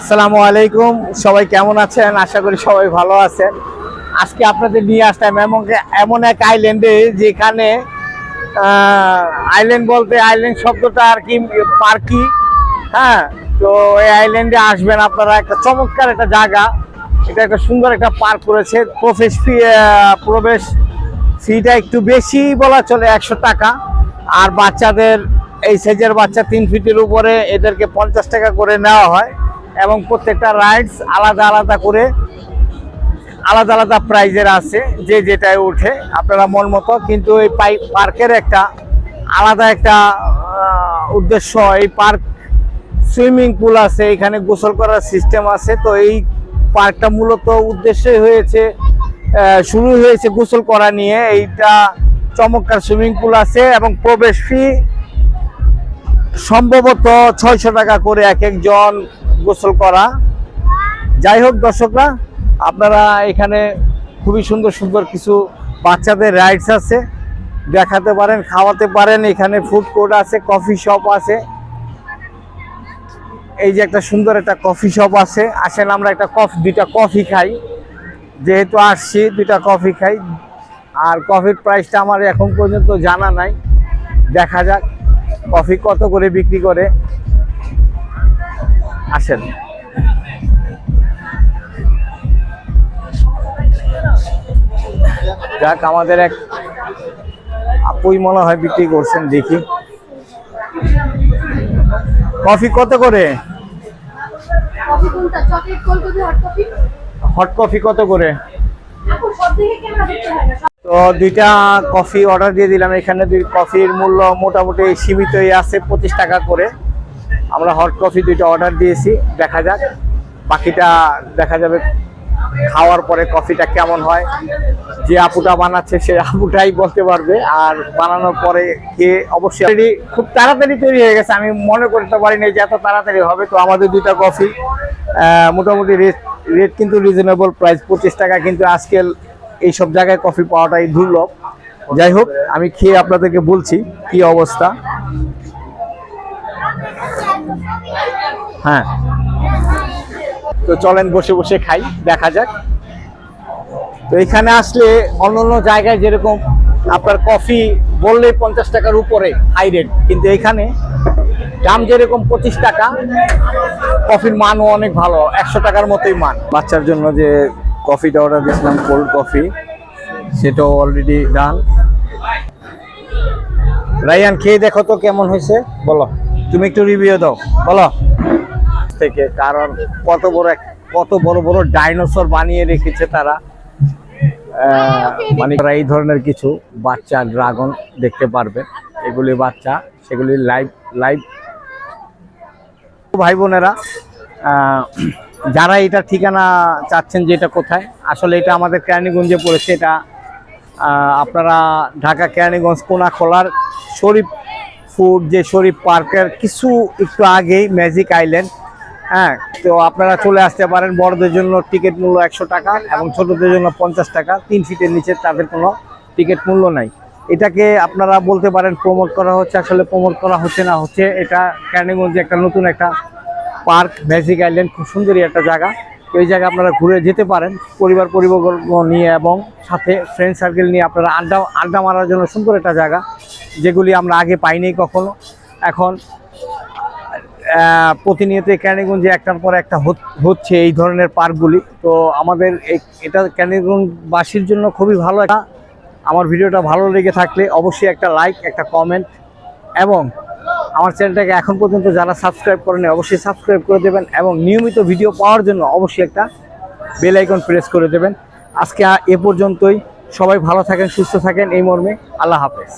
আসসালামু আলাইকুম। সবাই কেমন আছেন? আশা করি সবাই ভালো আছেন। আজকে আপনাদের নিয়ে আসলাম এমন এমন এক আইল্যান্ডে যেখানে আইল্যান্ড বলতে আইল্যান্ড শব্দটা আর কি পার্কি। হ্যাঁ তো এই আইল্যান্ডে আসবেন আপনারা। একটা চমৎকার একটা জায়গা। এটা একটা সুন্দর একটা পার্ক করেছে। প্রবেশ ফি প্রবেশ ফিটা একটু বেশি বলা চলে, একশো টাকা। আর বাচ্চাদের, এই সাইজের বাচ্চা তিন ফিটের উপরে এদেরকে পঞ্চাশ টাকা করে নেওয়া হয়। এবং প্রত্যেকটা রাইডস আলাদা আলাদা করে, আলাদা আলাদা প্রাইজের আছে, যে যেটায় ওঠে, আপনারা মন মতো। কিন্তু এই পাই পার্কের একটা আলাদা একটা উদ্দেশ্য, এই পার্ক সুইমিং পুল আছে, এখানে গোসল করার সিস্টেম আছে। তো এই পার্কটা মূলত উদ্দেশ্যই হয়েছে শুরু হয়েছে গোসল করা নিয়ে। এইটা চমৎকার সুইমিং পুল আছে এবং প্রবেশ ফি সম্ভবত ছয়শো টাকা করে এক একজন গোসল করা। যাই হোক দর্শকরা, আপনারা এখানে খুবই সুন্দর সুন্দর কিছু বাচ্চাদের রাইডস আছে। দেখাতে পারেন, খাওয়াতে পারেন। এখানে ফুড কোর্ট আছে কফি শপ আছে। এই যে একটা সুন্দর একটা কফি শপ আছে। আসেন, আমরা একটা কফি দুইটা কফি খাই। যেহেতু আসছি, দুইটা কফি খাই। আর কফির প্রাইসটা আমার এখন পর্যন্ত জানা নাই। দেখা যাক কফি কত করে বিক্রি করে। আসেন। যাক আমাদের এক আপুই মনে হয় বিক্রি করছেন দেখি। কফি কত করে? হট কফি কত করে? তো দুইটা কফি অর্ডার দিয়ে দিলাম। এখানে দুই কফির মূল্য মোটামুটি সীমিতই আছে পঁচিশ টাকা করে। আমরা হট কফি দুইটা অর্ডার দিয়েছি, দেখা যাক। বাকিটা দেখা যাবে খাওয়ার পরে কফিটা কেমন হয়। যে আপুটা বানাচ্ছে, সে আপুটাই বলতে পারবে। আর বানানোর পরে খেয়ে অবশ্যই খুব তাড়াতাড়ি তৈরি হয়ে গেছে। আমি মনে করতে পারিনি যে এত তাড়াতাড়ি হবে। তো আমাদের দুইটা কফি মোটামুটি রেট রেট কিন্তু রিজনেবল প্রাইস পঁচিশ টাকা কিন্তু আজকে এইসব জায়গায় কফি পাওয়াটাই দুর্লভ। যাই হোক, আমি খেয়ে আপনাদেরকে বলছি কি অবস্থা। হ্যাঁ। তো চলেন বসে বসে খাই, দেখা যাক। তো এখানে আসলে অন্য অন্য জায়গায় যেরকম আপনার কফি বললে পঞ্চাশ টাকার উপরে হাই রেট কিন্তু এখানে দাম যেরকম পঁচিশ টাকা, কফির মানও অনেক ভালো, একশো টাকার মতোই মান। বাচ্চার জন্য যে কফিটা অর্ডার দিয়েছিলাম কোল্ড কফি, সেটাও অলরেডি ডান রাইয়ান খেয়ে দেখো তো কেমন হয়েছে, বলো। তুমি একটু রিভিউ দাও, বলো। থেকে, কারণ কত বড় এক কত বড় বড় ডাইনোসর বানিয়ে রেখেছে তারা। মানে এই ধরনের কিছু বাচ্চা ড্রাগন দেখতে পারবে। এগুলি বাচ্চা, সেগুলি লাইভ লাইভ ভাই বোনেরা যারা এটা ঠিকানা চাচ্ছেন যে এটা কোথায়, আসলে এটা আমাদের কেরানীগঞ্জে পড়েছে। এটা আপনারা ঢাকা কেরানীগঞ্জ কোনা খোলার শরীফ ফুড, যে শরীফ পার্কের কিছু একটু আগেই ম্যাজিক আইল্যান্ড হ্যাঁ? তো আপনারা চলে আসতে পারেন, বড়দের জন্য টিকিট মূল্য একশো টাকা এবং ছোটদের জন্য পঞ্চাশ টাকা। তিন ফিটের নিচে তাদের কোনো টিকিট মূল্য নাই। এটাকে আপনারা বলতে পারেন, প্রমোট করা হচ্ছে। আসলে প্রমোট করা হচ্ছে না, হচ্ছে এটা ক্যানিগঞ্জে একটা নতুন একটা পার্ক, ম্যাজিক আইল্যান্ড। খুব সুন্দরই একটা জায়গা। এই জায়গায় আপনারা ঘুরে যেতে পারেন। পরিবার পরিবর্গ নিয়ে এবং সাথে ফ্রেন্ড সার্কেল নিয়ে আপনারা আড্ডা আড্ডা মারার জন্য সুন্দর একটা জায়গা, যেগুলি আমরা আগে পাইনি কখনো। এখন প্রতিনিয়ত ক্যানিগঞ্জে একটার পর একটা হচ্ছে এই ধরনের পার্কগুলি। তো আমাদের এটা ক্যানিগঞ্জবাসীর জন্য খুবই ভালো একটা আমার ভিডিওটা ভালো লেগে থাকলে অবশ্যই একটা লাইক একটা কমেন্ট এবং আমার চ্যানেলটাকে এখন পর্যন্ত যারা সাবস্ক্রাইব করেনি, অবশ্যই সাবস্ক্রাইব করে দেবেন এবং নিয়মিত ভিডিও পাওয়ার জন্য অবশ্যই একটা বেল আইকন প্রেস করে দেবেন। আজকে এ পর্যন্তই। সবাই ভালো থাকেন, সুস্থ থাকেন। এই মর্মে আল্লাহ হাফেজ।